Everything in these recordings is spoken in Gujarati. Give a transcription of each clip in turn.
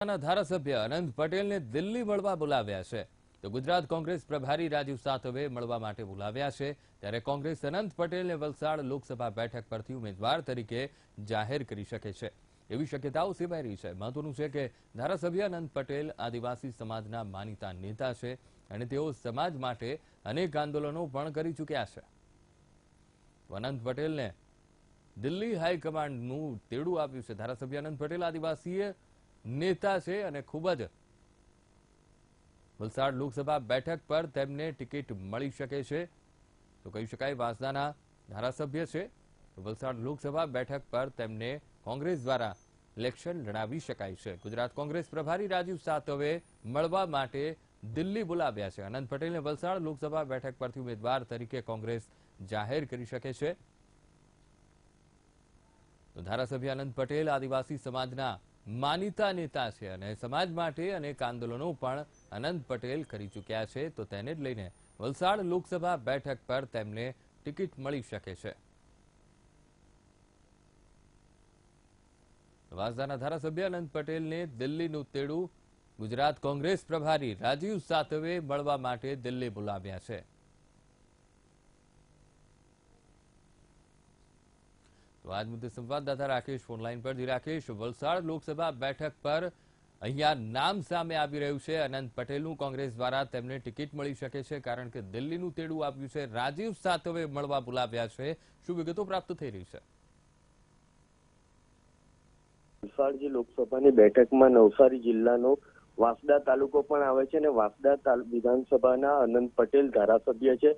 ધારાસભ્ય અનંત પટેલને દિલ્હી મળવા બોલાવ્યા છે. તો ગુજરાત કોંગ્રેસ પ્રભારી રાજીવ સાતવે મળવા માટે બોલાવ્યા છે. ત્યારે કોંગ્રેસ અનંત પટેલને વલસાડ લોકસભા બેઠક પરથી ઉમેદવાર તરીકે જાહેર કરી શકે છે. એવી શક્યતાઓ સેવાઈ રહી છે. મહત્વનું છે કે ધારાસભ્ય અનંત પટેલ આદિવાસી સમાજના માનીતા નેતા છે અને તેઓ સમાજ માટે અનેક આંદોલનો પણ કરી ચૂક્યા છે. અનંત પટેલને દિલ્હી હાઈકમાન્ડનું તેડું આપ્યું છે. ધારાસભ્ય અનંત પટેલ આદિવાસીય નેતા છે અને ખૂબ જ વલસાડ લોકસભા બેઠક પર તેમને ટિકિટ મળી શકે છે. તો કહી શકાય વાંસદાના ધારાસભ્ય છે. વલસાડ લોકસભા બેઠક પર તેમને કોંગ્રેસ દ્વારા ઇલેક્શન લડાવી શકાય છે. ગુજરાત કોંગ્રેસ પ્રભારી રાજીવ સાતવે મળવા માટે દિલ્હી બોલાવ્યા છે. અનંત પટેલને વલસાડ લોકસભા બેઠક પરથી ઉમેદવાર તરીકે કોંગ્રેસ જાહેર કરી શકે છે. તો ધારાસભ્ય અનંત પટેલ આદિવાસી સમાજના માનીતા નેતા છે અને સમાજ માટે અનેક આંદોલનો પણ અનંત પટેલ કરી ચૂક્યા છે, તો તેને જ લઈને વલસાડ લોકસભા બેઠક પર તેમને ટિકિટ મળી શકે છે. વાંસદાના ધારાસભ્ય અનંત પટેલને દિલ્હીનું તેડું ગુજરાત કોંગ્રેસ પ્રભારી રાજીવ સાતવે મળવા માટે દિલ્હી બોલાવ્યા છે. તો આજ મુદ્દે સંવાદદાતા રાકેશ ફોનલાઈન પરથી રાકેશ, વલસાડ લોકસભા બેઠક પર અહીંયા નામ સામે આવી રહ્યું છે. અનંત પટેલનું કોંગ્રેસ દ્વારા તેમને ટિકિટ મળી શકે છે કારણ કે દિલ્હીનું તેડું આપ્યું છે. રાજીવ સાતવે મળવા બોલાવ્યા છે. શું વિગતો પ્રાપ્ત થઈ રહી છે? વલસાડ લોકસભાની બેઠકમાં નવસારી જિલ્લાનો વાસદા તાલુકો પણ આવે છે અને વાસદા વિધાનસભાના અનંત પટેલ ધારાસભ્ય છે.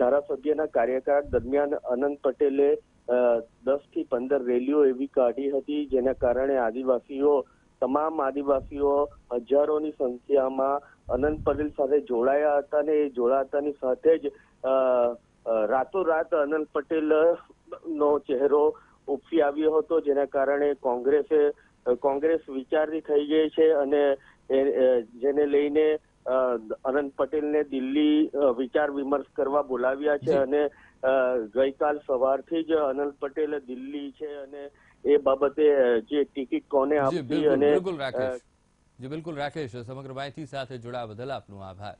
ધારાસભ્યના કાર્યકાળ દરમિયાન અનંત પટેલે દસથી પંદર રેલીઓ એવી કાઢી હતી જેના કારણે આદિવાસીઓ, તમામ આદિવાસીઓ હજારોની સંખ્યામાં અનંત પટેલ સાથે જોડાયા હતા અને એ જોડાતાની સાથે જ રાતોરાત અનંત પટેલ નો ચહેરો ઉપસી આવ્યો હતો જેના કારણે કોંગ્રેસે, કોંગ્રેસ વિચારની થઈ ગઈ છે અને જેને લઈને અનંત પટેલને દિલ્હી વિચાર વિમર્શ કરવા બોલાવ્યા છે અને ગઈકાલ સવારથી જ અનંત પટેલ દિલ્હી છે અને એ બાબતે જે ટિકિટ કોને આપવી અને બિલકુલ રાકેશ. જી બિલકુલ રાકેશ. સમગ્ર માહિતી સાથે જોડાવા બદલ આપનો આભાર.